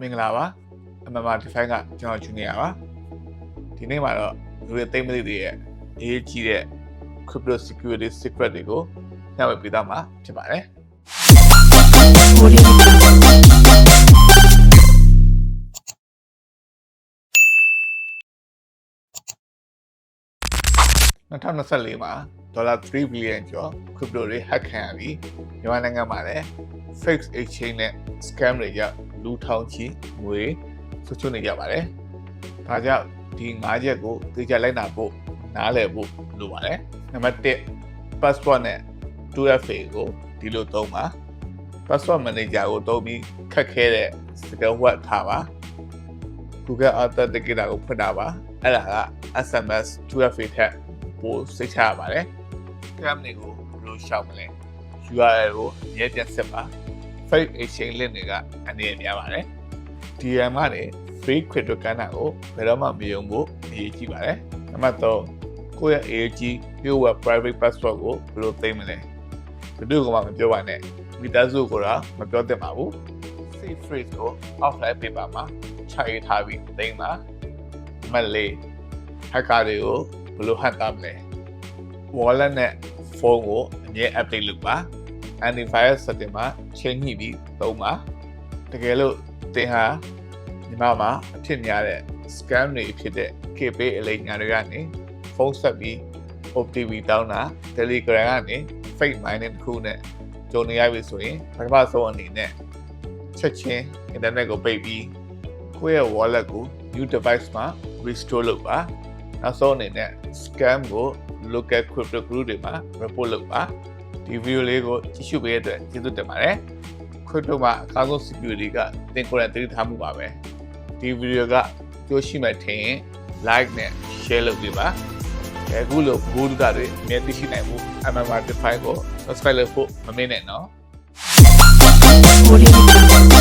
မင်္ဂလာပါအမမ define ကကျွန်တော်ဂျူနီယာပါဒီနေ့မှာတော့လူတွေသိမ့်မသိသေးရဲ့အရေးကြီးတဲ့ crypto security secret တွေကိုညှဝေပေးသားမှာဖြစ်ပါတယ်2024မှာဒေါ်လာ3 billion ကျော် crypto တွေ hack ခံရပြီးမြန်မာနိုင်ငံမှာလည်း fake exchange နဲ့ scam တွေကြောင့် လူထောင်ချီငွေဆွချွနေကြပါတယ်။ဒါကြောင့်ဒီ၅ချက်ကိုသိကြလိုက်နာဖို့နားလည်ဖို့လိုပါတယ်။နံပါတ်1 passport နဲ့ 2FA ကိုဒီလိုသုံးပါ password manager ကိုသုံးပြီးခက်ခဲတဲ့စကားဝတ်ထားပါ Google Authenticator ကိုဖွင့်တာပါအဲ့ဒါက SMS 2FA ထက်ပိုစိတ်ချရပါတယ် scam တွေကိုဘယ်လိုရှောင်မလဲ URL ကိုအမြဲပြန်ဆက်ပါ fake exchange link တွေကအနည်းများပါတယ် DM ကနေ free crypto ကဏ္ဍကိုဘယ်တော့မှမယုံဖို့အရေးကြီးပါတယ်နံပါတ်3ကိုယ့်ရဲ့ AG ပြောဝ private password ကိုဘယ်လိုသိမ်းမလဲဘယ်သူကမှမပြောပါနဲ့မိသားစုကိုတော့မပြောသင့်ပါဘူး safe phrase ကို offline paper မှာခြိုက်ထားပြီးသိမ်းပါနံပါတ်4 hacker တွေကိုဘယ်လို hack တာမလဲ wallet နဲ့ phone ကိုအမြဲ update လုပ်ပါ antivirus setting မှာချိန်ညှိပြီးသုံးပါတကယ်လို့သင်ဟာညီမမှာအဖြစ်များတဲ့ scam တွေဖြစ်တဲ့ KP အလိညာတွေကနေဖုန်းဆက်ပြီး OTP တောင်းတာ Telegram ကနေ fake mining တစ်ခုနဲ့ကြုံနေရပြီဆိုရင်ပထမဆုံးအနေနဲ့ချက်ချင်း internet ကိုပိတ်ပြီးကိုယ့်ရဲ့ wallet ကို new device မှာ restore လုပ်ပါနောက်ဆုံးအနေနဲ့ scam ကို local crypto group တွေမှာ report လုပ်ပါ ဒီ video လေးကိုကြည့်ရှုပေးတဲ့အတွက်ကျေးဇူးတင်ပါတယ် crypto မှာအကောင်းဆုံး security ကသင်ကိုယ်တိုင်သတိထားမှုပါပဲဒီ video ကကြိုးရှိမှထင်ရင် like နဲ့ share လုပ်ပေးပါအခုလိုဘူဒတာတွေအမြဲသိရှိနိုင်မှု MMR Define ကို subscribe လုပ်ဖို့မမေ့နဲ့နော် Audio